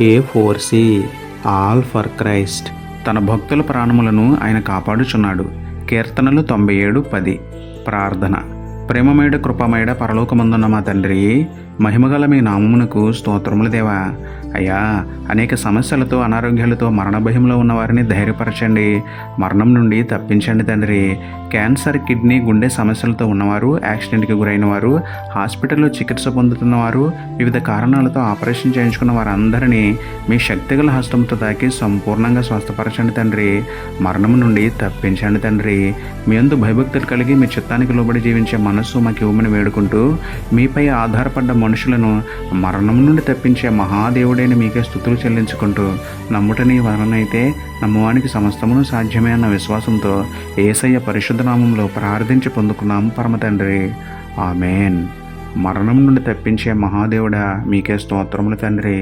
A four C all for Christ తన భక్తుల ప్రాణములను ఆయన కాపాడుచున్నాడు. కీర్తనలు తొంభై ఏడు పది. ప్రార్థన. ప్రేమమేడ కృపమేడ పరలోకమందున్న మా తండ్రి మహిమగల మీ నామమునకు స్తోత్రములు దేవా. అయ్యా అనేక సమస్యలతో అనారోగ్యాలతో మరణ భయంలో ఉన్న వారిని ధైర్యపరచండి. మరణం నుండి తప్పించండి తండ్రి. క్యాన్సర్ కిడ్నీ గుండె సమస్యలతో ఉన్నవారు యాక్సిడెంట్కి గురైన వారు హాస్పిటల్లో చికిత్స పొందుతున్నవారు వివిధ కారణాలతో ఆపరేషన్ చేయించుకున్న వారందరినీ మీ శక్తిగల హస్తంతో తాకి సంపూర్ణంగా స్వస్థపరచండి తండ్రి. మరణం నుండి తప్పించండి తండ్రి. మీ అందు భయభక్తులు కలిగి మీ చిత్తానికి లోబడి జీవించే మనస్సు మాకు ఇవ్వమని వేడుకుంటూ మీపై ఆధారపడ్డ మనుషులను మరణం నుండి తప్పించే మహాదేవుడైన మీకే స్థుతులు చెల్లించుకుంటూ నమ్ముటని వలనైతే నమ్మవానికి సమస్తమును సాధ్యమే అన్న విశ్వాసంతో ఏసయ్య పరిశుద్ధనామంలో ప్రార్థించి పొందుకున్నాము పరమ తండ్రి. ఆమెన్. మరణం నుండి తప్పించే మహాదేవుడా మీకే స్తోత్రములు తండ్రి.